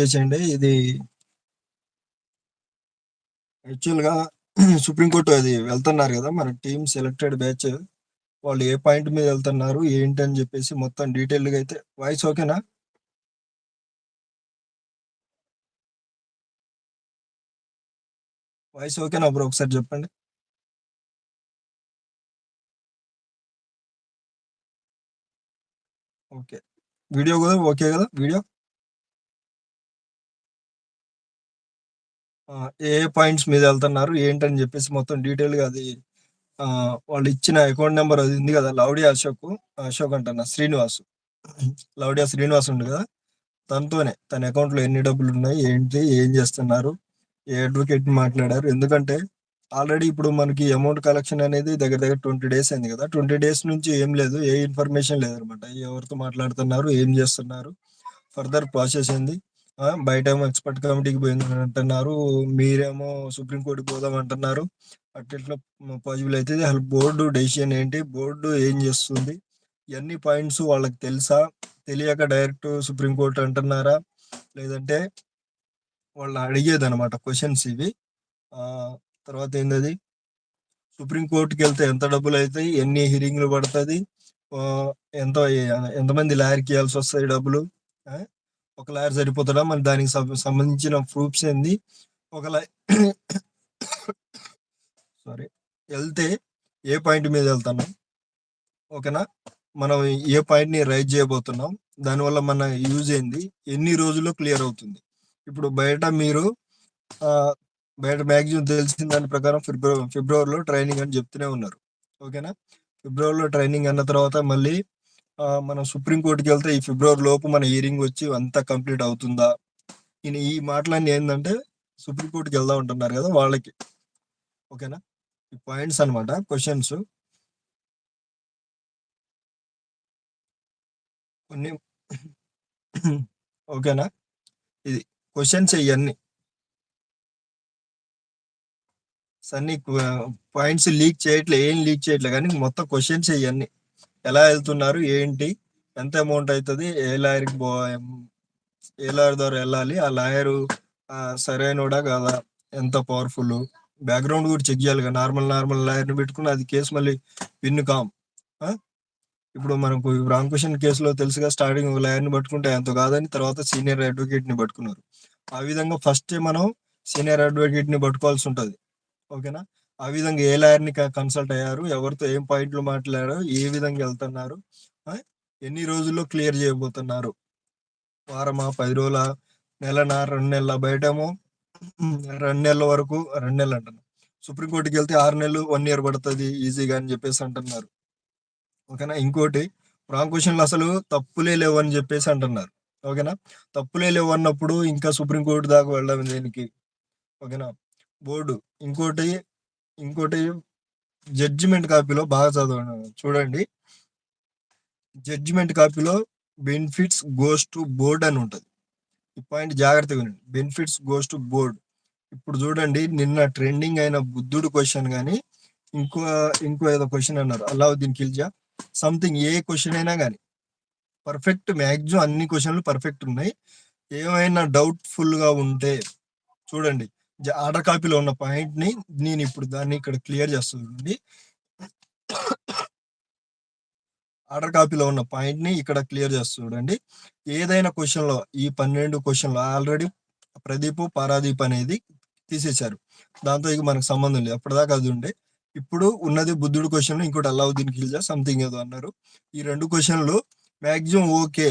చేసేయండి. ఇది యాక్చువల్గా సుప్రీంకోర్టు అది వెళ్తున్నారు కదా మన టీమ్ సెలెక్టెడ్ బ్యాచ్. వాళ్ళు ఏ పాయింట్ మీద వెళ్తున్నారు ఏంటి అని చెప్పేసి మొత్తం డీటెయిల్గా అయితే వాయిస్ ఓకేనా? వాయిస్ ఓకేనా బ్రో? ఒకసారి చెప్పండి. ఓకే. వీడియో కూడా ఓకే కదా? వీడియో? ఏ ఏ పాయింట్స్ మీద వెళ్తున్నారు ఏంటని చెప్పేసి మొత్తం డీటెయిల్గా అది వాళ్ళు ఇచ్చిన అకౌంట్ నెంబర్ అది ఉంది కదా లౌడియా అశోక్ అశోక్ అంటున్నా శ్రీనివాస్. లౌడియా శ్రీనివాస్ ఉండు కదా తనతోనే తన అకౌంట్లో ఎన్ని డబ్బులు ఉన్నాయి ఏంటి ఏం చేస్తున్నారు ఏ అడ్వకేట్ మాట్లాడారు ఎందుకంటే ఆల్రెడీ ఇప్పుడు మనకి అమౌంట్ కలెక్షన్ అనేది దగ్గర దగ్గర ట్వంటీ డేస్ అయింది కదా ట్వంటీ డేస్ నుంచి ఏం లేదు ఏ ఇన్ఫర్మేషన్ లేదనమాట ఎవరితో మాట్లాడుతున్నారు ఏం చేస్తున్నారు ఫర్దర్ ప్రాసెస్ ఏంది బయట ఏమో ఎక్స్పర్ట్ కమిటీకి పోయింది అంటున్నారు. మీరేమో సుప్రీంకోర్టుకి పోదాం అంటున్నారు. అట్లా పాజిబుల్ అయితే అసలు బోర్డు డెసిషన్ ఏంటి? బోర్డు ఏం చేస్తుంది? ఇవన్నీ పాయింట్స్ వాళ్ళకి తెలుసా? తెలియక డైరెక్ట్ సుప్రీంకోర్టు అంటున్నారా? లేదంటే వాళ్ళు అడిగేది అనమాట క్వశ్చన్స్ ఇవి. తర్వాత ఏంటది సుప్రీంకోర్టుకి వెళ్తే ఎంత డబ్బులు అవుతాయి ఎన్ని హిరింగ్లు పడుతుంది? ఎంత ఎంతమంది లాయర్కి ఇవ్వాల్సి వస్తాయి డబ్బులు? ఒక లాయర్ సరిపోతాడా? మరి దానికి సం- సంబంధించిన ప్రూఫ్స్ ఏంది? ఒక సారీ. వెళ్తే ఏ పాయింట్ మీద వెళ్తున్నాం? ఓకేనా? మనం ఏ పాయింట్ని రైజ్ చేయబోతున్నాం? దానివల్ల మన యూజ్ ఏంది? ఎన్ని రోజుల్లో క్లియర్ అవుతుంది? ఇప్పుడు బయట మీరు బయట మ్యాక్సిమం తెలిసిన దాని ప్రకారం ఫిబ్రవరి ఫిబ్రవరిలో ట్రైనింగ్ అని చెప్తూనే ఉన్నారు. ఓకేనా? ఫిబ్రవరిలో ట్రైనింగ్ అన్న తర్వాత మళ్ళీ మనం సుప్రీం కోర్టుకి వెళ్తే ఈ ఫిబ్రవరి లోపు మన హియరింగ్ వచ్చి అంతా కంప్లీట్ అవుతుందా? ఈయన ఈ మాటలన్నీ ఏంటంటే సుప్రీంకోర్టుకి వెళ్దాం అంటున్నారు కదా వాళ్ళకి. ఓకేనా? ఈ పాయింట్స్ అన్నమాట క్వశ్చన్స్ కొన్ని ఓకేనా? ఇది క్వశ్చన్స్ ఇవన్నీ సన్ని పాయింట్స్ లీక్ చేయట్లే ఏం లీక్ చేయట్లే కానీ మొత్తం క్వశ్చన్స్ ఇవన్నీ ఎలా వెళ్తున్నారు ఏంటి ఎంత అమౌంట్ అవుతుంది ఏ లాయర్కి పో ఏ లాయర్ ద్వారా వెళ్ళాలి ఆ లాయరు సరైనడా కాదా ఎంత పవర్ఫుల్ బ్యాక్గ్రౌండ్ కూడా చెక్ చేయాలి కదా నార్మల్ నార్మల్ లాయర్ని పెట్టుకుని అది కేసు మళ్ళీ విన్ కామ్. ఇప్పుడు మనకు రామకృష్ణ కేసులో తెలుసుగా స్టార్టింగ్ ఒక లాయర్ని పట్టుకుంటే ఎంతో కాదని తర్వాత సీనియర్ అడ్వకేట్ని పట్టుకున్నారు. ఆ విధంగా ఫస్ట్ మనం సీనియర్ అడ్వకేట్ని పట్టుకోవాల్సి ఉంటుంది. ఓకేనా? ఆ విధంగా ఏ లాయర్ని కన్సల్ట్ అయ్యారు? ఎవరితో ఏం పాయింట్లు మాట్లాడారు? ఏ విధంగా వెళ్తున్నారు? ఎన్ని రోజుల్లో క్లియర్ చేయబోతున్నారు? వారమా? పది రోజుల? నెలనా? రెండు నెలల? బయటేమో రెండు నెలల వరకు రెండు నెలలు అంటున్నారు సుప్రీంకోర్టుకి వెళ్తే ఆరు నెలలు వన్ ఇయర్ పడుతుంది ఈజీగా అని చెప్పేసి అంటున్నారు. ఓకేనా? ఇంకోటి రాంగ్ క్వశ్చన్లు అసలు తప్పులే లేవు అని చెప్పేసి అంటున్నారు. ఓకేనా? తప్పులే లేవు అన్నప్పుడు ఇంకా సుప్రీంకోర్టు దాకా వెళ్ళడం దేనికి? ఓకేనా? బోర్డు. ఇంకోటి ఇంకోటి జడ్జిమెంట్ కాపీలో బాగా చదవండి చూడండి. జడ్జిమెంట్ కాపీలో బెనిఫిట్స్ గోస్ టు బోర్డ్ అని ఉంటుంది. ఈ పాయింట్ జాగ్రత్తగా ఉండండి బెనిఫిట్స్ గోస్ టు బోర్డ్ ఇప్పుడు చూడండి నిన్న ట్రెండింగ్ అయిన బుద్ధుడు క్వశ్చన్ కానీ ఇంకో ఇంకో ఏదో క్వశ్చన్ అన్నారు. అల్లావుద్దీన్ ఖిల్జా. సంథింగ్ ఏ క్వశ్చన్ అయినా కానీ పర్ఫెక్ట్ మ్యాక్సిమం అన్ని క్వశ్చన్లు పర్ఫెక్ట్ ఉన్నాయి. ఏమైనా డౌట్ఫుల్గా ఉంటే చూడండి. ఆర్డర్ కాపీలో ఉన్న పాయింట్ని నేను ఇప్పుడు దాన్ని ఇక్కడ క్లియర్ చేస్తుంది ఆర్డర్ కాపీలో ఉన్న పాయింట్ని ఇక్కడ క్లియర్ చేస్తూ చూడండి ఏదైనా క్వశ్చన్లో ఈ పన్నెండు క్వశ్చన్లో ఆల్రెడీ ప్రదీప్ పారాదీప్ అనేది తీసేశారు. దాంతో ఇక మనకు సంబంధం లేదు. అప్పటిదాకా అది ఉండే. ఇప్పుడు ఉన్నది బుద్ధుడు క్వశ్చన్ ఇంకోటి అల్లావుద్దీన్ ఖిల్జా సంథింగ్ ఏదో అన్నారు. ఈ రెండు క్వశ్చన్లు మ్యాక్సిమం ఓకే.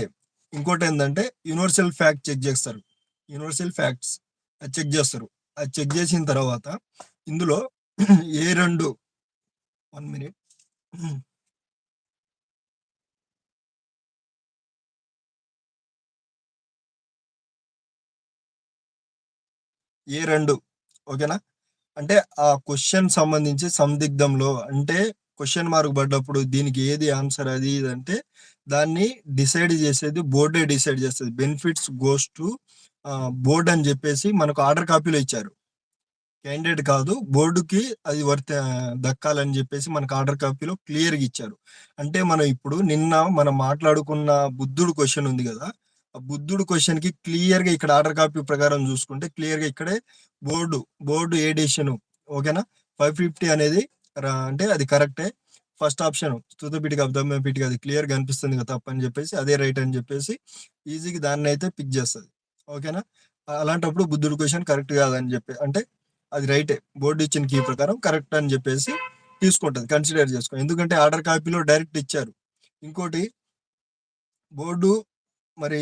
ఇంకోటి ఏంటంటే యూనివర్సల్ ఫ్యాక్ట్ చెక్ చేస్తారు. యూనివర్సల్ ఫ్యాక్ట్స్ అది చెక్ చేస్తారు. అది చెక్ చేసిన తర్వాత ఇందులో ఏ రెండు వన్ మినిట్ ఏ రెండు ఓకేనా? అంటే ఆ క్వశ్చన్ సంబంధించి సందిగ్ధంలో అంటే క్వశ్చన్ మార్క్ పడ్డప్పుడు దీనికి ఏది ఆన్సర్ అది ఇది అంటే దాన్ని డిసైడ్ చేసేది బోర్డే డిసైడ్ చేస్తుంది. బెనిఫిట్స్ గోస్ టు బోర్డ్ అని చెప్పేసి మనకు ఆర్డర్ కాపీలో ఇచ్చారు. క్యాండిడేట్ కాదు బోర్డుకి అది వర్త దక్కాలని చెప్పేసి మనకు ఆర్డర్ కాపీలో క్లియర్గా ఇచ్చారు. అంటే మనం ఇప్పుడు నిన్న మనం మాట్లాడుకున్న బుద్ధుడు క్వశ్చన్ ఉంది కదా ఆ బుద్ధుడు క్వశ్చన్కి క్లియర్గా ఇక్కడ ఆర్డర్ కాపీ ప్రకారం చూసుకుంటే క్లియర్గా ఇక్కడే బోర్డు బోర్డు ఏ డెసిషన్ ఓకేనా? ఫైవ్ ఫిఫ్టీ అనేది రా- అంటే అది కరెక్టే. ఫస్ట్ ఆప్షన్ స్థుతపీటిక అబ్దమ్మపీటిక అది క్లియర్గా అనిపిస్తుంది కదా తప్పని చెప్పేసి అదే రైట్ అని చెప్పేసి ఈజీగా దాన్ని అయితే పిక్ చేస్తుంది. ఓకేనా? అలాంటప్పుడు బుద్ధుడు క్వశ్చన్ కరెక్ట్ కాదని చెప్పి అంటే అది రైటే. బోర్డు ఇచ్చిన కీ ప్రకారం కరెక్ట్ అని చెప్పేసి తీసుకుంటుంది. కన్సిడర్ చేసుకో ఎందుకంటే ఆర్డర్ కాపీలో డైరెక్ట్ ఇచ్చారు. ఇంకోటి బోర్డు మరి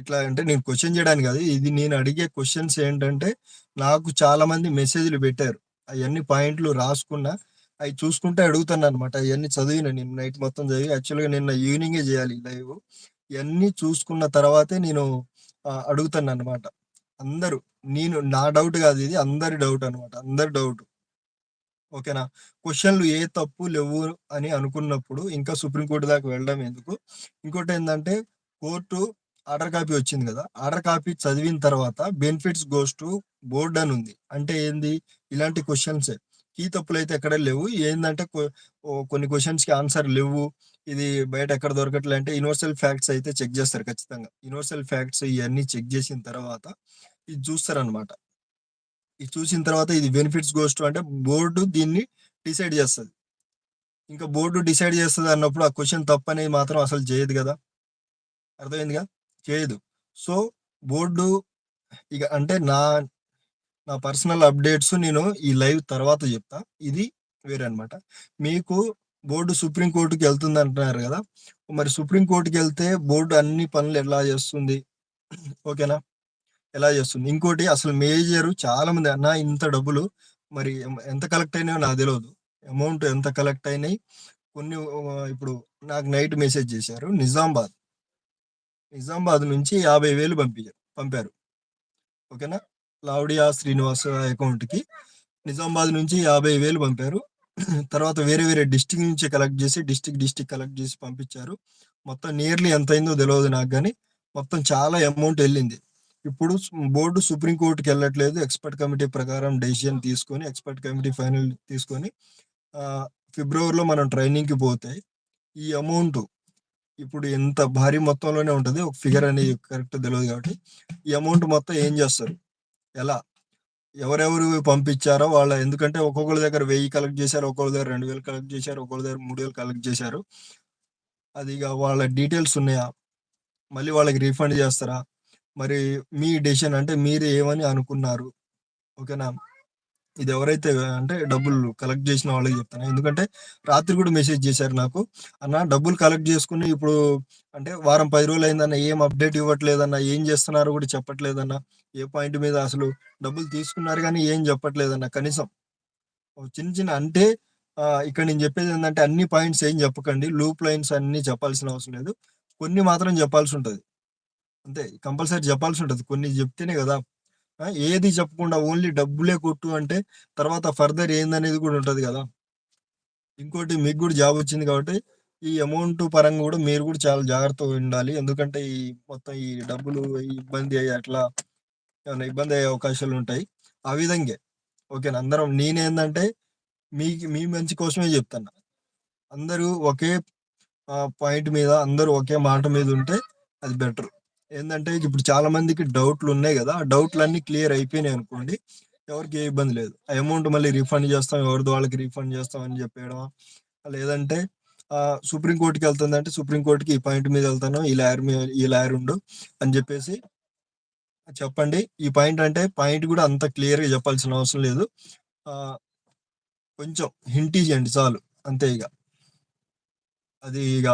ఇట్లా అంటే నేను క్వశ్చన్ చేయడానికి కాదు ఇది నేను అడిగే క్వశ్చన్స్ ఏంటంటే నాకు చాలా మంది మెసేజ్లు పెట్టారు. అవన్నీ పాయింట్లు రాసుకున్నా అవి చూసుకుంటే అడుగుతాను అనమాట అవన్నీ చదివిన నేను నైట్ మొత్తం చదివి యాక్చువల్గా నిన్న ఈవినింగే చేయాలి లైవ్. ఇవన్నీ చూసుకున్న తర్వాతే నేను అడుగుతాను అనమాట అందరూ నేను నా డౌట్ కాదు ఇది అందరి డౌట్ అనమాట అందరి డౌట్. ఓకేనా? క్వశ్చన్లు ఏ తప్పు లేవు అని అనుకున్నప్పుడు ఇంకా సుప్రీంకోర్టు దాకా వెళ్ళడం ఎందుకు? ఇంకోటి ఏంటంటే కోర్టు ఆర్డర్ కాపీ వచ్చింది కదా ఆర్డర్ కాపీ చదివిన తర్వాత బెనిఫిట్స్ గోస్ టు బోర్డ్ అని ఉంది. అంటే ఏంది? ఇలాంటి క్వశ్చన్స్. కీ తప్పులు అయితే ఎక్కడ లేవు. ఏంటంటే కొన్ని క్వశ్చన్స్కి ఆన్సర్ లేవు. ఇది బయట ఎక్కడ దొరకట్లే అంటే యూనివర్సల్ ఫ్యాక్ట్స్ అయితే చెక్ చేస్తారు ఖచ్చితంగా. యూనివర్సల్ ఫ్యాక్ట్స్ ఇవన్నీ చెక్ చేసిన తర్వాత ఇది చూస్తారు అనమాట ఇది చూసిన తర్వాత ఇది బెనిఫిట్స్ గోస్ట్ అంటే బోర్డు దీన్ని డిసైడ్ చేస్తుంది. ఇంకా బోర్డు డిసైడ్ చేస్తుంది అన్నప్పుడు ఆ క్వశ్చన్ తప్పు అనేది మాత్రం అసలు చేయదు కదా. అర్థమైందిగా? చేయదు. సో బోర్డు ఇక అంటే నా నా పర్సనల్ అప్డేట్స్ నేను ఈ లైవ్ తర్వాత చెప్తా. ఇది వేరే అన్నమాట. మీకు బోర్డు సుప్రీం కోర్టుకి వెళ్తుంది అంటున్నారు కదా. మరి సుప్రీం కోర్టుకి వెళ్తే బోర్డు అన్ని పనులు ఎలా చేస్తుంది? ఓకేనా? ఎలా చేస్తుంది? ఇంకోటి అసలు మేజర్ చాలా మంది అన్న ఇంత డబ్బులు మరి ఎంత కలెక్ట్ అయినాయో నాకు తెలియదు అమౌంట్ ఎంత కలెక్ట్ అయినాయి? కొన్ని ఇప్పుడు నాకు నైట్ మెసేజ్ చేశారు. నిజామాబాద్. నిజామాబాద్ నుంచి యాభై వేలు పంపించారు పంపారు. ఓకేనా? లావుడియా శ్రీనివాస్ అకౌంట్కి నిజామాబాద్ నుంచి యాభై వేలు పంపారు. తర్వాత వేరే వేరే డిస్టిక్ నుంచి కలెక్ట్ చేసి డిస్టిక్ డిస్టిక్ కలెక్ట్ చేసి పంపించారు. మొత్తం నియర్లీ ఎంత అయిందో తెలియదు నాకు కానీ మొత్తం చాలా అమౌంట్ వెళ్ళింది. ఇప్పుడు బోర్డు సుప్రీంకోర్టుకి వెళ్ళట్లేదు. ఎక్స్పర్ట్ కమిటీ ప్రకారం డెసిషన్ తీసుకొని ఎక్స్పర్ట్ కమిటీ ఫైనల్ తీసుకొని ఫిబ్రవరిలో మనం ట్రైనింగ్కి పోతే ఈ అమౌంట్ ఇప్పుడు ఎంత భారీ మొత్తంలోనే ఉంటుంది. ఒక ఫిగర్ అనేది కరెక్ట్ తెలియదు కాబట్టి ఈ అమౌంట్ మొత్తం ఏం చేస్తారు? ఎలా? ఎవరెవరు పంపించారో వాళ్ళ ఎందుకంటే ఒక్కొక్కరి దగ్గర వెయ్యి కలెక్ట్ చేశారు ఒక్కొక్కరి దగ్గర రెండు వేలు కలెక్ట్ చేశారు ఒక్కొక్కరి దగ్గర మూడు వేలు కలెక్ట్ చేశారు. అది ఇక వాళ్ళ డీటెయిల్స్ ఉన్నాయా? మళ్ళీ వాళ్ళకి రీఫండ్ చేస్తారా? మరి మీ డెసిషన్ అంటే మీరు ఏమని అనుకున్నారు? ఓకేనా? ఇది ఎవరైతే అంటే డబ్బులు కలెక్ట్ చేసిన వాళ్ళకి చెప్తాను ఎందుకంటే రాత్రి కూడా మెసేజ్ చేశారు నాకు. అన్న డబ్బులు కలెక్ట్ చేసుకుని ఇప్పుడు అంటే వారం పది రోజులు అయిందన్న ఏం అప్డేట్ ఇవ్వట్లేదన్న ఏం చేస్తున్నారో కూడా చెప్పట్లేదన్న ఏ పాయింట్ మీద అసలు డబ్బులు తీసుకున్నారు కానీ ఏం చెప్పట్లేదన్న కనీసం చిన్న చిన్న అంటే ఇక్కడ నేను చెప్పేది ఏంటంటే అన్ని పాయింట్స్ ఏం చెప్పకండి. లూప్ లైన్స్ అన్ని చెప్పాల్సిన అవసరం లేదు. కొన్ని మాత్రం చెప్పాల్సి ఉంటుంది. అంతే కంపల్సరీ చెప్పాల్సి ఉంటుంది. కొన్ని చెప్తేనే కదా ఏది చెప్పకుండా ఓన్లీ డబ్బులే కొట్టు అంటే తర్వాత ఫర్దర్ ఏందనేది కూడా ఉంటుంది కదా. ఇంకోటి మీకు కూడా జాబ్ వచ్చింది కాబట్టి ఈ అమౌంట్ పరంగా కూడా మీరు కూడా చాలా జాగ్రత్తగా ఉండాలి. ఎందుకంటే ఈ మొత్తం ఈ డబ్బులు ఇబ్బంది అయ్యి అట్లా ఏమైనా ఇబ్బంది అయ్యే అవకాశాలు ఉంటాయి. ఆ విధంగా. ఓకేనా? అందరం నేనేందంటే మీ మీ మంచి కోసమే చెప్తాను అందరూ ఒకే పాయింట్ మీద అందరూ ఒకే మాట మీద ఉంటే అది బెటర్. ఏంటంటే ఇప్పుడు చాలా మందికి డౌట్లు ఉన్నాయి కదా ఆ డౌట్లు క్లియర్ అయిపోయినాయి అనుకోండి ఎవరికి ఏ ఇబ్బంది లేదు. ఆ అమౌంట్ మళ్ళీ రిఫండ్ చేస్తాం ఎవరిది వాళ్ళకి రిఫండ్ చేస్తాం అని చెప్పేయడం లేదంటే సుప్రీంకోర్టుకి సుప్రీం కోర్టుకి వెళ్తుందంటే సుప్రీంకోర్టుకి ఈ పాయింట్ మీద వెళ్తాను ఈ లాయర్ మీద ఈ లాయర్ ఉండు అని చెప్పేసి చెప్పండి. ఈ పాయింట్ అంటే పాయింట్ కూడా అంత క్లియర్గా చెప్పాల్సిన అవసరం లేదు. కొంచెం హింట్ ఇవ్వండి చాలు. అంతే ఇక అది ఇక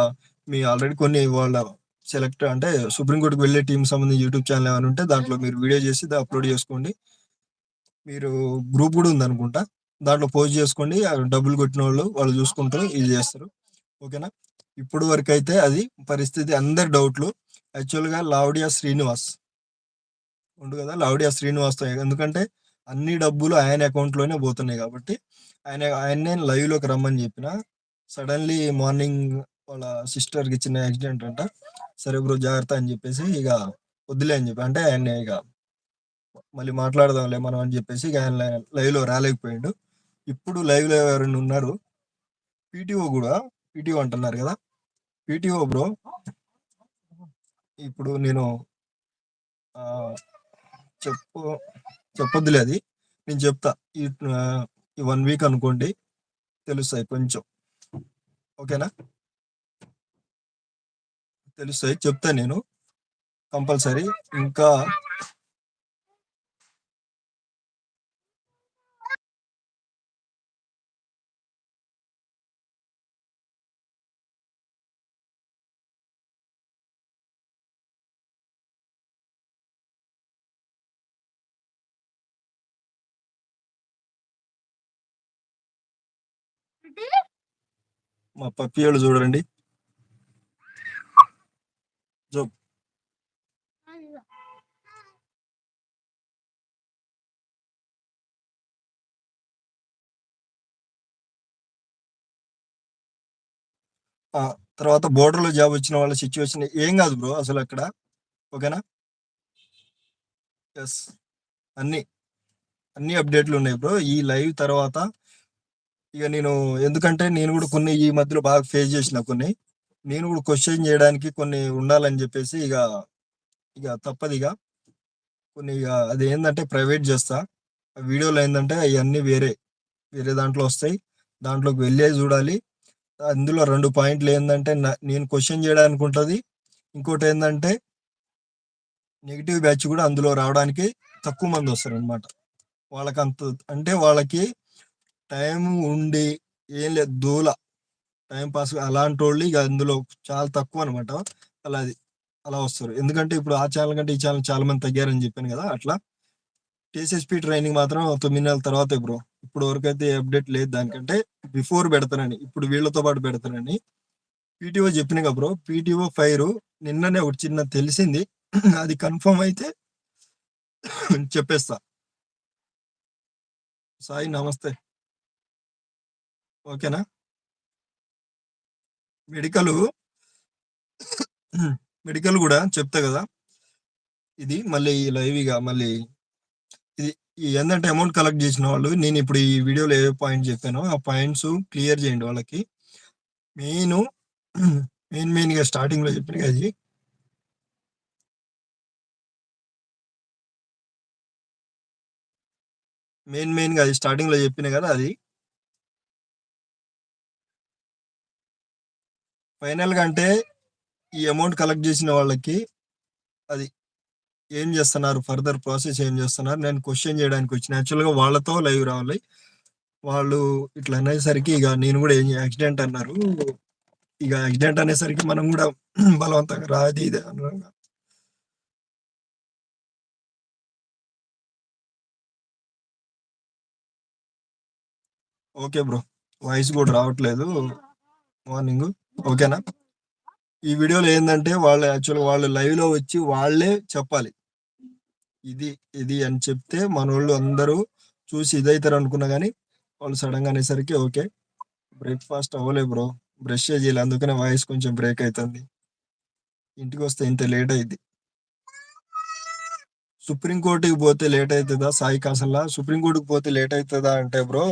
మీ ఆల్రెడీ కొన్ని వాళ్ళ సెలెక్ట్ అంటే సుప్రీంకోర్టుకు వెళ్ళే టీం సంబంధించి యూట్యూబ్ ఛానల్ ఏమైనా ఉంటే దాంట్లో మీరు వీడియో చేసి అప్లోడ్ చేసుకోండి. మీరు గ్రూప్ కూడా ఉంది అనుకుంటా దాంట్లో పోస్ట్ చేసుకోండి. డబ్బులు కొట్టిన వాళ్ళు వాళ్ళు చూసుకుంటారు ఇది చేస్తారు. ఓకేనా ఇప్పుడు వరకు అయితే అది పరిస్థితి అందరి డౌట్లు యాక్చువల్గా లావుడియా శ్రీనివాస్. ఉండు కదా లావుడియా శ్రీనివాస్తో ఎందుకంటే అన్ని డబ్బులు ఆయన అకౌంట్లోనే పోతున్నాయి కాబట్టి ఆయన ఆయన్నే లైవ్లోకి రమ్మని చెప్పిన సడన్లీ మార్నింగ్ వాళ్ళ సిస్టర్కి చిన్న యాక్సిడెంట్ అంట సరే బ్రో జాగ్రత్త అని చెప్పేసి ఇక వద్దులే అని చెప్పి అంటే ఆయన ఇక మళ్ళీ మాట్లాడదాంలే మనం అని చెప్పేసి ఇక ఆయన లైవ్లో రాలేకపోయాడు ఇప్పుడు లైవ్లో ఎవరైనా ఉన్నారు పీటీఓ కూడా పీటీఓ అంటున్నారు కదా పీటీఓ బ్రో ఇప్పుడు నేను చెప్పు చెప్పొద్దులే అది. నేను చెప్తా. ఈ వన్ ఈ 1 వీక్ అనుకోండి. తెలుస్తాయి కొంచెం. ఓకేనా? తెలుస్తాయి. చెప్తా నేను. కంపల్సరీ. ఇంకా మా పప్పియోళ్ళు చూడండి. జో తర్వాత బోర్డర్‌లో జాబ్ వచ్చిన వాళ్ళ సిచ్యువేషన్ ఏం కాదు బ్రో అసలు అక్కడ ఓకేనా? ఎస్ అన్ని అన్ని అప్డేట్లు ఉన్నాయి బ్రో. ఈ లైవ్ తర్వాత ఇక నేను ఎందుకంటే నేను కూడా కొన్ని ఈ మధ్యలో బాగా ఫేస్ చేసిన కొన్ని. నేను కూడా క్వశ్చన్ చేయడానికి కొన్ని ఉండాలని చెప్పేసి ఇక ఇక తప్పదు ఇక కొన్ని ఇక అది ఏంటంటే ప్రైవేట్ చేస్తా వీడియోలో ఏంటంటే అవన్నీ వేరే, వేరే దాంట్లో వస్తాయి. దాంట్లోకి వెళ్ళే చూడాలి అందులో రెండు పాయింట్లు ఏంటంటే నేను క్వశ్చన్ చేయడానికి ఉంటుంది ఇంకోటి ఏంటంటే నెగిటివ్ బ్యాచ్ కూడా అందులో రావడానికి తక్కువ మంది మందొస్తారనమాట. వాళ్ళకంత అంటే వాళ్ళకి టైం ఉండి ఏం లేదు దూల. టైం పాస్ ఓన్లీ ఇక అందులో చాలా తక్కువ అనమాట అలా అది. అలా వస్తారు. ఎందుకంటే ఇప్పుడు ఆ ఛానల్ కంటే ఈ ఛానల్ చాలా మంది తగ్గారని చెప్పాను కదా అట్లా. టీసీఎస్పీ ట్రైనింగ్ మాత్రం తొమ్మిది నెలల తర్వాత బ్రో. ఇప్పుడు వరకైతే అయితే అప్‌డేట్ లేదు దానికంటే బిఫోర్ పెడతానని ఇప్పుడు వీళ్ళతో పాటు పెడతానని పీటీఓ జెప్పినగా బ్రో. పీటీఓ ఫైరు నిన్ననే ఒకటి చిన్నది తెలిసింది. అది కన్ఫర్మ్ అయితే చెప్పేస్తా. సాయి నమస్తే. ఓకేనా? మెడికల్ మెడికల్ కూడా చెప్తా కదా ఇది మళ్ళీ లైవ్ ఇక మళ్ళీ ఇది ఏంటంటే అమౌంట్ కలెక్ట్ చేసిన వాళ్ళు నేను ఇప్పుడు ఈ వీడియోలో ఏ పాయింట్ చెప్పానో ఆ పాయింట్స్ క్లియర్ చేయండి వాళ్ళకి. మెయిన్ మెయిన్ మెయిన్‌గా స్టార్టింగ్‌లో చెప్పిన అది మెయిన్ మెయిన్‌గా అది స్టార్టింగ్‌లో చెప్పిన కదా అది. ఫైనల్‌గా అంటే ఈ అమౌంట్ కలెక్ట్ చేసిన వాళ్ళకి అది ఏం చేస్తున్నారు ఫర్దర్ ప్రాసెస్ ఏం చేస్తున్నారు నేను క్వశ్చన్ చేయడానికి వచ్చి యాక్చువల్‌గా వాళ్ళతో లైవ్ రావాలి. వాళ్ళు ఇట్లా అనేసరికి ఇక నేను కూడా ఏం యాక్సిడెంట్ అన్నారు. ఇక యాక్సిడెంట్ అనేసరికి మనం కూడా బలవంతంగా రా అది ఇది అనంగా ఓకే బ్రో. వాయిస్ కూడా రావట్లేదు. మార్నింగ్ ఓకేనా? ఈ వీడియోలో ఏంటంటే వాళ్ళు యాక్చువల్‌గా వాళ్ళు లైవ్‌లో వచ్చి వాళ్ళే చెప్పాలి. ఇది, ఇది అని చెప్తే మనోళ్ళు అందరూ చూసి ఇదైతారనుకున్నా కానీ వాళ్ళు సడన్గా అనేసరికి ఓకే. బ్రేక్‌ఫాస్ట్ అవ్వలే బ్రో. బ్రష్ చేయాలి అందుకనే వాయిస్ కొంచెం బ్రేక్ అవుతుంది ఇంటికి వస్తే ఇంత లేట్ అయింది సుప్రీంకోర్టుకి పోతే లేట్ అవుతుందా సాయి కాసల్లా సుప్రీంకోర్టుకి పోతే లేట్ అవుతుందా అంటే బ్రో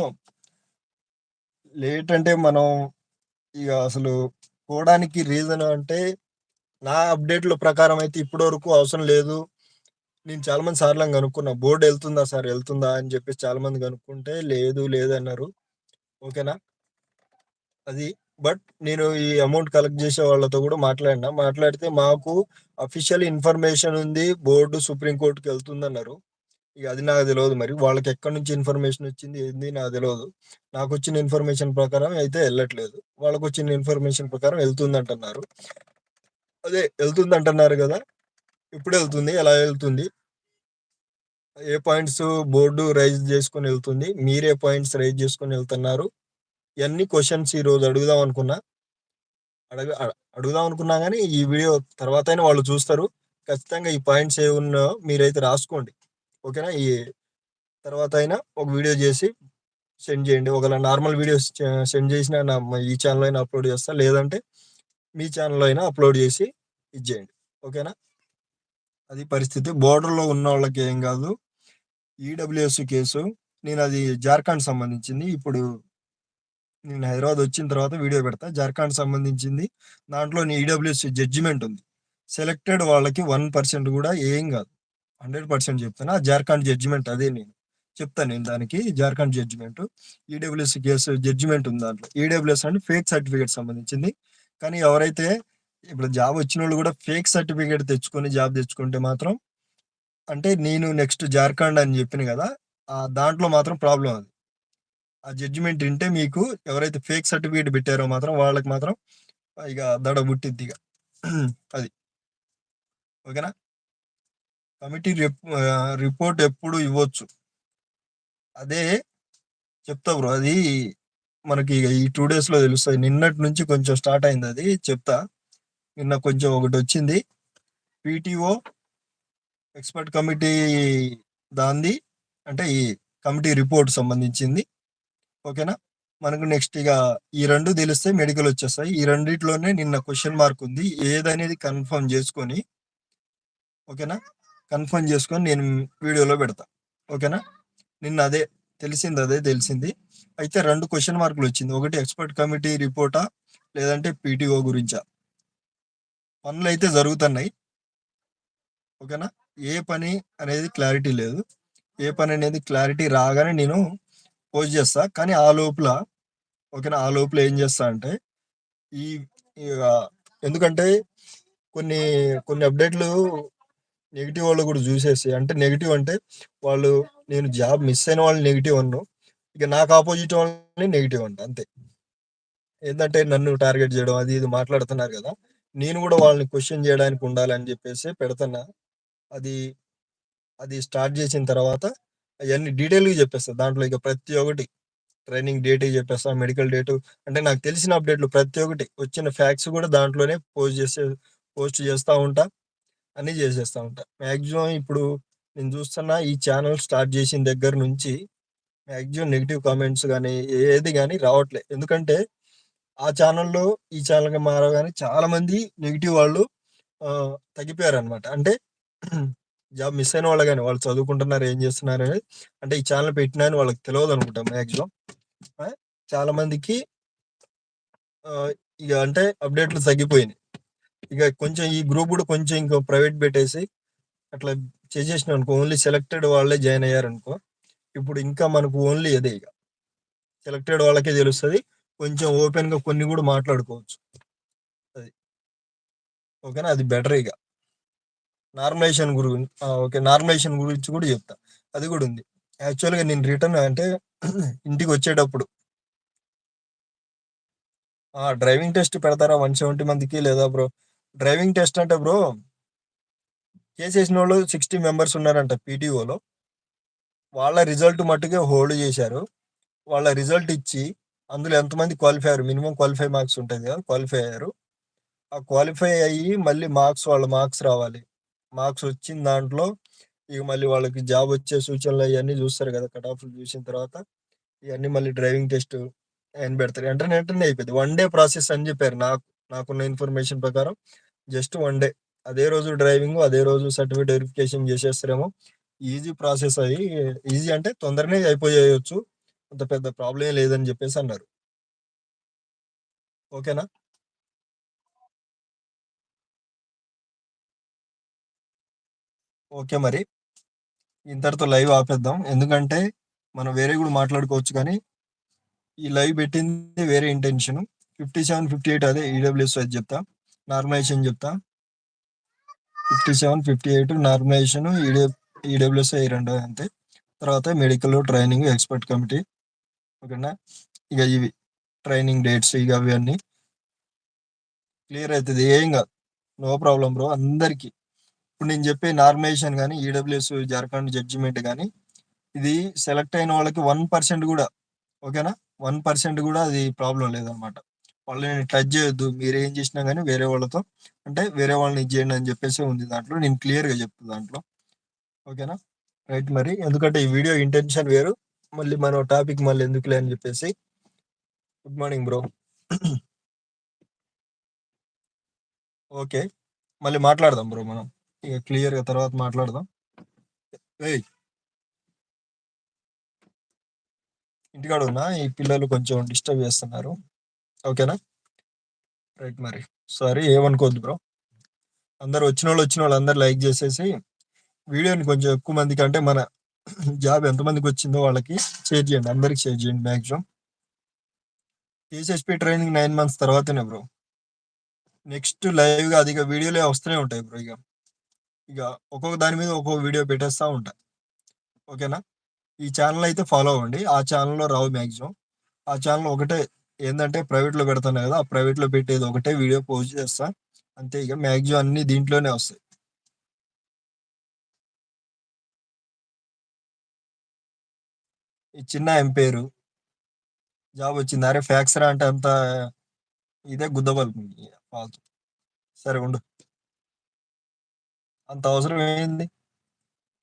లేట్ అంటే మనం ఇక అసలు పోవడానికి రీజన్ అంటే నా అప్‌డేట్‌ల ప్రకారం అయితే ఇప్పటి వరకు అవసరం లేదు. నేను చాలా మంది సార్లు కనుక్కున్నా బోర్డు వెళ్తుందా సార్ వెళ్తుందా అని చెప్పేసి చాలా మంది కనుక్కుంటే లేదు లేదన్నారు. ఓకేనా? అది. బట్ నేను ఈ అమౌంట్ కలెక్ట్ చేసే వాళ్ళతో కూడా మాట్లాడినా. మాట్లాడితే మాకు అఫీషియల్ ఇన్ఫర్మేషన్ ఉంది. బోర్డ్ సుప్రీం అన్నారు ఇక అది నాకు తెలియదు మరి. వాళ్ళకి ఎక్కడి నుంచి ఇన్ఫర్మేషన్ వచ్చింది ఏంది నాకు తెలియదు నాకు వచ్చిన ఇన్ఫర్మేషన్ ప్రకారం అయితే వెళ్ళట్లేదు వాళ్ళకు వచ్చిన ఇన్ఫర్మేషన్ ప్రకారం వెళ్తుంది అంటున్నారు అదే వెళ్తుంది అంటున్నారు కదా ఇప్పుడు వెళ్తుంది ఎలా వెళ్తుంది ఏ పాయింట్స్ బోర్డు రైజ్ చేసుకొని వెళ్తుంది మీరే పాయింట్స్ రైజ్ చేసుకొని వెళ్తున్నారు ఇవన్నీ క్వశ్చన్స్ ఈరోజు అడుగుదాం అనుకున్నా. అడగ అడుగుదాం అనుకున్నా కానీ ఈ వీడియో తర్వాత వాళ్ళు చూస్తారు. ఖచ్చితంగా ఈ పాయింట్స్ ఏవున్నాయో మీరైతే రాసుకోండి. ఓకేనా? ఈ తర్వాత అయినా ఒక వీడియో చేసి సెండ్ చేయండి ఒకవేళ నార్మల్ వీడియోస్ సెండ్ చేసిన నా ఈ ఛానల్ అయినా అప్‌లోడ్ చేస్తా లేదంటే మీ ఛానల్లో అయినా అప్‌లోడ్ చేసి ఇది ఓకేనా? అది పరిస్థితి. బోర్డర్‌లో ఉన్న వాళ్ళకి ఏం కాదు ఈడబ్ల్యూఎస్ కేసు నేను అది జార్ఖండ్ సంబంధించింది. ఇప్పుడు నేను హైదరాబాద్ వచ్చిన తర్వాత వీడియో పెడతా. జార్ఖండ్ సంబంధించింది. దాంట్లోని ఈడబ్ల్యూఎస్ జడ్జిమెంట్ ఉంది. సెలెక్టెడ్ వాళ్ళకి వన్ పర్సెంట్ కూడా ఏం కాదు హండ్రెడ్ పర్సెంట్ చెప్తాను ఆ జార్ఖండ్ జడ్జిమెంట్ అదే నేను చెప్తాను నేను దానికి. Jharkhand judgement EWS case judgement ఉంది దాంట్లో. ఈడబ్ల్యూఎస్ అంటే ఫేక్ సర్టిఫికేట్ సంబంధించింది. కానీ ఎవరైతే ఇప్పుడు జాబ్ వచ్చిన వాళ్ళు కూడా ఫేక్ సర్టిఫికేట్ తెచ్చుకొని జాబ్ తెచ్చుకుంటే మాత్రం అంటే నేను నెక్స్ట్ జార్ఖండ్ అని చెప్పిన కదా ఆ దాంట్లో మాత్రం ప్రాబ్లం అది. ఆ జడ్జిమెంట్ వింటే మీకు ఎవరైతే ఫేక్ సర్టిఫికేట్ పెట్టారో మాత్రం వాళ్ళకి మాత్రం ఇక దడ పుట్టిద్ది ఇక. అది. ఓకేనా? కమిటీ రిపోర్ట్ ఎప్పుడు ఇవ్వచ్చు? అదే చెప్తా బ్రో అది మనకి ఈ టూ డేస్లో తెలుస్తుంది. నిన్నటి నుంచి కొంచెం స్టార్ట్ అయింది అది చెప్తా. నిన్న కొంచెం ఒకటి వచ్చింది. పీటీఓ ఎక్స్పర్ట్ కమిటీ దాంది అంటే ఈ కమిటీ రిపోర్ట్ సంబంధించింది. ఓకేనా? మనకు నెక్స్ట్ ఇక ఈ రెండు తెలిస్తే మెడికల్ వచ్చేస్తాయి. ఈ రెండిట్లోనే నిన్న క్వశ్చన్ మార్క్ ఉంది. ఏదనేది కన్ఫర్మ్ చేసుకొని ఓకేనా? కన్ఫర్మ్ చేసుకొని నేను వీడియోలో పెడతా. ఓకేనా? నిన్న అదే తెలిసింది అదే తెలిసింది. అయితే రెండు క్వశ్చన్ మార్కులు వచ్చింది. ఒకటి ఎక్స్పర్ట్ కమిటీ రిపోర్టా లేదంటే పీటీఓ గురించా? పనులు అయితే జరుగుతున్నాయి. ఓకేనా? ఏ పని అనేది క్లారిటీ లేదు. ఏ పని అనేది క్లారిటీ రాగానే నేను పోస్ట్ చేస్తా. కానీ ఆ లోపల ఓకేనా? ఆ లోపల ఏం చేస్తా అంటే ఈ ఎందుకంటే కొన్ని కొన్ని అప్డేట్లు నెగిటివ్ వాళ్ళు కూడా చూసేసి అంటే నెగిటివ్ అంటే వాళ్ళు నేను జాబ్ మిస్ అయిన వాళ్ళు నెగిటివ్ అన్ను. ఇక నాకు ఆపోజిట్ వాళ్ళని నెగిటివ్ అంట అంతే. ఏంటంటే నన్ను టార్గెట్ చేయడం అది ఇది మాట్లాడుతున్నారు కదా. నేను కూడా వాళ్ళని క్వశ్చన్ చేయడానికి ఉండాలి అని చెప్పేసి పెడుతున్నా. అది అది స్టార్ట్ చేసిన తర్వాత అవన్నీ డీటెయిల్గా చెప్పేస్తా. దాంట్లో ఇక ప్రతి ఒక్కటి ట్రైనింగ్ డేట్ చెప్పేస్తా మెడికల్ డేట్. అంటే నాకు తెలిసిన అప్డేట్లు ప్రతి ఒక్కటి వచ్చిన ఫ్యాక్ట్స్ కూడా దాంట్లోనే పోస్ట్ చేసే పోస్ట్ చేస్తూ ఉంటా. అన్నీ చేసేస్తూ ఉంటా. మ్యాక్సిమం ఇప్పుడు నేను చూస్తున్నా ఈ ఛానల్ స్టార్ట్ చేసిన దగ్గర నుంచి మ్యాక్సిమం నెగిటివ్ కామెంట్స్ కానీ ఏది కానీ రావట్లే. ఎందుకంటే ఆ ఛానల్లో ఈ ఛానల్కి మారగానే చాలా మంది నెగిటివ్ వాళ్ళు తగ్గిపోయారు అనమాట అంటే జాబ్ మిస్ అయిన వాళ్ళు కానీ వాళ్ళు చదువుకుంటున్నారు ఏం చేస్తున్నారు అనేది అంటే ఈ ఛానల్ పెట్టినా అని వాళ్ళకి తెలియదు అనుకుంటాం మ్యాక్సిమం చాలా మందికి ఇక అంటే అప్డేట్లు తగ్గిపోయినాయి. ఇక కొంచెం ఈ గ్రూప్ కూడా కొంచెం ఇంకో ప్రైవేట్ పెట్టేసి అట్లా చేసేసిన అనుకో. ఓన్లీ సెలెక్టెడ్ వాళ్ళే జాయిన్ అయ్యారనుకో. ఇప్పుడు ఇంకా మనకు ఓన్లీ అదే ఇక సెలెక్టెడ్ వాళ్ళకే తెలుస్తుంది. కొంచెం ఓపెన్గా కొన్ని కూడా మాట్లాడుకోవచ్చు. అది. ఓకేనా? అది బెటర్ ఇక నార్మలైజేషన్ గురించి ఓకే. నార్మలైజేషన్ గురించి కూడా చెప్తా. అది కూడా ఉంది. యాక్చువల్గా నేను రిటర్న్ అంటే ఇంటికి వచ్చేటప్పుడు. డ్రైవింగ్ టెస్ట్ పెడతారా? వన్ సెవెంటీ మందికి లేదా బ్రో డ్రైవింగ్ టెస్ట్ అంటే బ్రో చేసేసిన వాళ్ళు సిక్స్టీ మెంబర్స్ ఉన్నారంట పీటీఓలో. వాళ్ళ రిజల్ట్ మట్టుకే హోల్డ్ చేశారు. వాళ్ళ రిజల్ట్ ఇచ్చి అందులో ఎంతమంది క్వాలిఫై అయ్యారు? మినిమం క్వాలిఫై మార్క్స్ ఉంటుంది కదా క్వాలిఫై అయ్యారు. ఆ క్వాలిఫై అయ్యి మళ్ళీ మార్క్స్ వాళ్ళ మార్క్స్ రావాలి. మార్క్స్ వచ్చిన దాంట్లో ఇక మళ్ళీ వాళ్ళకి జాబ్ వచ్చే సూచనలు అవన్నీ చూస్తారు కదా కట్ ఆఫ్లు చూసిన తర్వాత ఇవన్నీ మళ్ళీ డ్రైవింగ్ టెస్ట్ ఆయన పెడతారు? వెంటనే వెంటనే అయిపోయింది. వన్ డే ప్రాసెస్ అని చెప్పారు నాకు. నాకున్న ఇన్ఫర్మేషన్ ప్రకారం జస్ట్ వన్ డే. అదే రోజు డ్రైవింగ్ అదే రోజు సర్టిఫికేట్ వెరిఫికేషన్ చేసేస్తారేమో. ఈజీ ప్రాసెస్ అది. ఈజీ అంటే తొందరనే అయిపోయేయచ్చు. అంత పెద్ద ప్రాబ్లం లేదని చెప్పేసి అన్నారు. ఓకేనా? ఓకే మరి. ఇంతటితో లైవ్ ఆపేద్దాం. ఎందుకంటే మనం వేరే కూడా మాట్లాడుకోవచ్చు కానీ ఈ లైవ్ పెట్టింది వేరే intention. Fifty seven fifty eight అదే ఈడబ్ల్యూఎస్ అది చెప్తా. నార్మలైజేషన్ చెప్తా. Fifty seven fifty eight normalisation EWS ఈ రెండు అంతే. తర్వాత మెడికల్ ట్రైనింగ్ ఎక్స్పర్ట్ కమిటీ ఓకేనా? ఇక ఇవి. ట్రైనింగ్ డేట్స్ ఇక అవి అన్నీ. క్లియర్ అవుతుంది ఏం కాదు. నో ప్రాబ్లం బ్రో అందరికీ. ఇప్పుడు నేను చెప్పే నార్మలైజేషన్ కానీ ఈడబ్ల్యూఎస్ జార్ఖండ్ జడ్జిమెంట్ కానీ ఇది సెలెక్ట్ అయిన వాళ్ళకి వన్ పర్సెంట్ కూడా. ఓకేనా? వన్ పర్సెంట్ కూడా అది ప్రాబ్లం లేదనమాట వాళ్ళని టచ్ చేయొద్దు. మీరు ఏం చేసినా కానీ వేరే వాళ్ళతో అంటే వేరే వాళ్ళని చేయండి అని చెప్పేసి ఉంది దాంట్లో. నేను క్లియర్గా చెప్తాను దాంట్లో. ఓకేనా? రైట్ మరి. ఎందుకంటే ఈ వీడియో ఇంటెన్షన్ వేరు. మళ్ళీ మన టాపిక్ మళ్ళీ ఎందుకులే అని చెప్పేసి. Good morning bro okay. మళ్ళీ మాట్లాడదాం బ్రో మనం. ఇక క్లియర్గా తర్వాత మాట్లాడదాం. ఏయ్! ఇంటికాడ ఉన్నా? ఈ పిల్లలు కొంచెం డిస్టర్బ్ చేస్తున్నారు. ఓకేనా? రైట్ మరి. సారీ ఏమనుకోవద్దు బ్రో. అందరు వచ్చిన వాళ్ళు వచ్చిన వాళ్ళు అందరు లైక్ చేసేసి వీడియోని కొంచెం ఎక్కువ మందికి అంటే మన జాబ్ ఎంతమందికి వచ్చిందో వాళ్ళకి షేర్ చేయండి. అందరికి షేర్ చేయండి maximum TCSP training nine months తర్వాతనే బ్రో. నెక్స్ట్ లైవ్గా అది ఇక వీడియోలే వస్తూనే ఉంటాయి బ్రో ఇక. ఇక ఒక్కొక్క దాని మీద ఒక్కొక్క వీడియో పెట్టేస్తూ ఉంటా. ఓకేనా? ఈ ఛానల్ అయితే ఫాలో అవ్వండి. ఆ ఛానల్లో రావు మ్యాక్సిమం ఆ ఛానల్ ఒకటే ఏంటంటే ప్రైవేట్లో పెడతాను కదా ఆ ప్రైవేట్లో పెట్టేది ఒకటే వీడియో పోస్ట్ చేస్తా. అంతే ఇక మ్యాక్సిమం అన్ని దీంట్లోనే వస్తాయి. ఈ చిన్న ఎంపేరు జాబ్ వచ్చింది? అరే ఫ్యాక్సరా అంటే అంత ఇదే గుద్దబల్ ఫాల్తు. సరే ఉండు. అంత అవసరం ఏంది?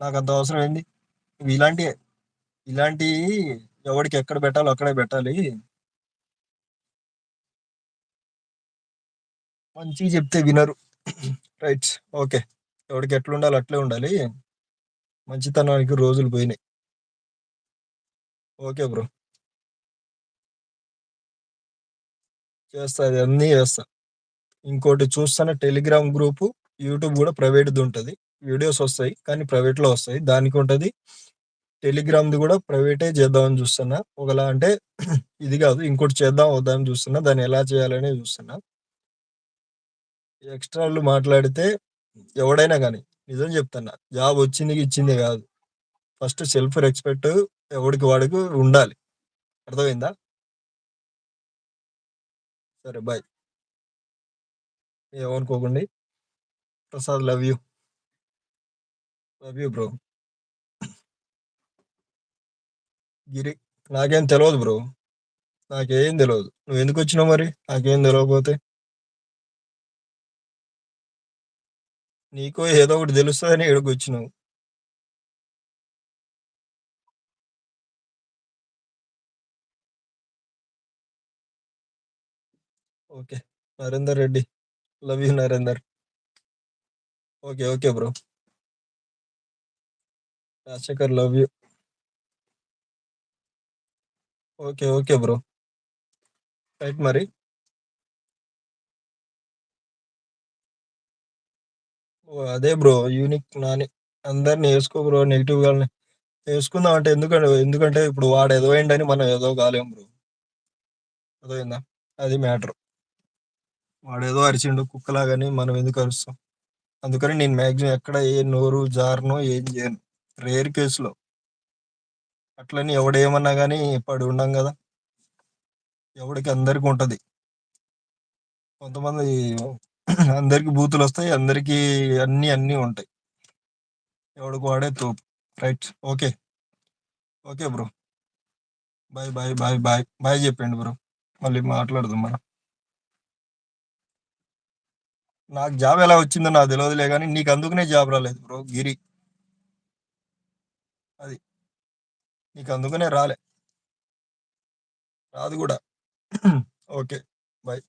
నాకు అంత అవసరం ఏంది? ఇలాంటి ఇలాంటివి ఎవడికి ఎక్కడ పెట్టాలో అక్కడే పెట్టాలి. మంచిగా చెప్తే వినరు. Right okay. ఎవరికి ఎట్లా ఉండాలి అట్లే ఉండాలి. మంచితనానికి రోజులు పోయినాయి. Okay bro. చేస్తా అది అన్నీ చేస్తా. ఇంకోటి చూస్తాను టెలిగ్రామ్ గ్రూపు యూట్యూబ్ కూడా ప్రైవేట్ది ఉంటుంది. వీడియోస్ వస్తాయి కానీ ప్రైవేట్లో వస్తాయి. దానికి ఉంటుంది. టెలిగ్రామ్ది కూడా ప్రైవేటే చేద్దామని చూస్తున్నా. ఒకలా అంటే ఇది కాదు. ఇంకోటి చేద్దాం వద్దామని చూస్తున్నా. దాన్ని ఎలా చేయాలనే చూస్తున్నా. ఎక్స్ట్రాలు మాట్లాడితే ఎవడైనా కానీ నిజం చెప్తున్నా జాబ్ వచ్చింది ఇచ్చింది కాదు. ఫస్ట్ సెల్ఫ్ రెస్పెక్ట్ ఎవడికి వాడికి ఉండాలి. అర్థమైందా? సరే బాయ్. ఏమనుకోకండి. Prasad love you. Love you bro. Giri నాకేం తెలియదు బ్రో. నాకేం తెలియదు నువ్వు ఎందుకు వచ్చినావు మరి? నాకేం తెలియకపోతే నీకు ఏదో ఒకటి తెలుస్తుందని ఇక్కడికి వచ్చినావు. Okay. Narender Reddy. Love you Narender. Okay okay bro. Rajasekhar love you. Okay okay bro. Right మరి. అదే బ్రో యూనిక్ నాని. అందరిని వేసుకో బ్రో నెగిటివ్ గాని వేసుకుందాం అంటే ఎందుకంటే ఎందుకంటే ఇప్పుడు వాడు ఏదో అయిందని మనం ఏదో కాలేం బ్రో. అదైందా అది మ్యాటర్ వాడు ఏదో అరిచిండు కుక్కలాగాని మనం ఎందుకు అరుస్తాం? అందుకని నేను మ్యాక్సిమం ఎక్కడ ఏ నోరు జారును ఏం చేయను. రేర్ కేసులో. అట్లని ఎవడేమన్నా కానీ పడి ఉండం కదా. ఎవడికి అందరికి ఉంటుంది. కొంతమంది అందరికి బూతులు వస్తాయి అందరికి అన్ని అన్ని ఉంటాయి. ఎవడికి వాడే తోపు. Right. Okay. Okay bro. Bye bye bye bye. Bye చెప్పండి బ్రో. మళ్ళీ మాట్లాడదాం మనం. నాకు జాబ్ ఎలా వచ్చిందో నాకు తెలియదులే కానీ నీకు అందుకనే జాబ్ రాలేదు బ్రో. గిరి. అది. నీకు అందుకనే రాలే. రాదు కూడా. ఓకే. బాయ్.